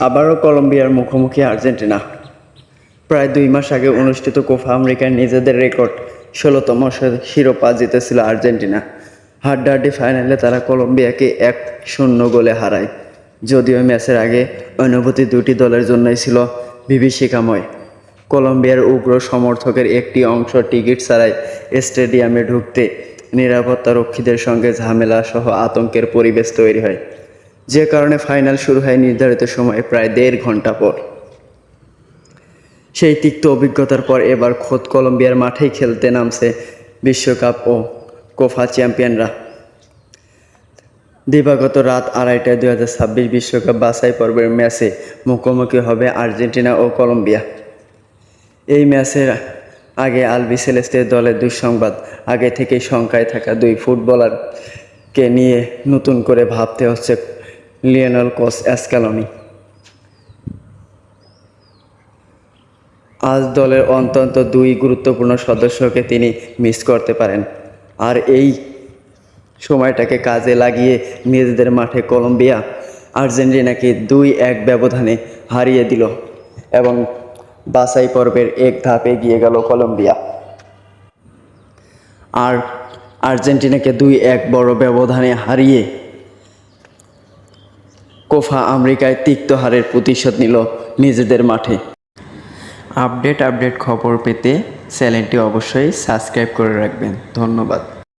আবারও কলম্বিয়ার মুখোমুখি আর্জেন্টিনা। প্রায় দুই মাস আগে অনুষ্ঠিত কোফা আমেরিকার নিজেদের রেকর্ড ষোলোতম শিরোপা জিতেছিল আর্জেন্টিনা। হাড্ডাহাড্ডি ফাইনালে তারা কলম্বিয়াকে এক শূন্য গোলে হারায়। যদিও ম্যাচের আগে অনুভূতি দুটি দলের জন্যই ছিল বিভীষিকাময়। কলম্বিয়ার উগ্র সমর্থকের একটি অংশ টিকিট ছাড়াই স্টেডিয়ামে ঢুকতে নিরাপত্তা রক্ষীদের সঙ্গে ঝামেলা সহ আতঙ্কের পরিবেশ তৈরি হয়। যে কারণে ফাইনাল শুরু হয় নির্ধারিত সময়ে প্রায় দেড় ঘণ্টা পর। সেই তিক্ত অভিজ্ঞতার পর এবার খোদ কলম্বিয়ার মাঠেই খেলতে নামছে বিশ্বকাপ ও কোফা চ্যাম্পিয়নরা। দিবাগত রাত আড়াইটায় দুই হাজার ছাব্বিশ বিশ্বকাপ বাছাই পর্বের ম্যাচে মুখোমুখি হবে আর্জেন্টিনা ও কলম্বিয়া। এই ম্যাচের আগে আলবি সেলেস্তের দলের দুঃসংবাদ, আগে থেকেই শঙ্কায় থাকা দুই ফুটবলারকে নিয়ে নতুন করে ভাবতে হচ্ছে লিওনেল কোচ অ্যাসকালনি আজ দলের অন্তত দুই গুরুত্বপূর্ণ সদস্যকে তিনি মিস করতে পারেন। আর এই সময়টাকে কাজে লাগিয়ে নিজেদের মাঠে কলম্বিয়া আর্জেন্টিনাকে দুই এক ব্যবধানে হারিয়ে দিল এবং বাছাই পর্বের এক ধাপ এগিয়ে গেল কলম্বিয়া। আর আর্জেন্টিনাকে দুই এক বড় ব্যবধানে হারিয়ে কোফা আমেরিকায় তিক্ত হারের প্রতিশোধ নিল নিজেদের মাঠে। আপডেট আপডেট খবর পেতে চ্যানেলটি অবশ্যই সাবস্ক্রাইব করে রাখবেন। ধন্যবাদ।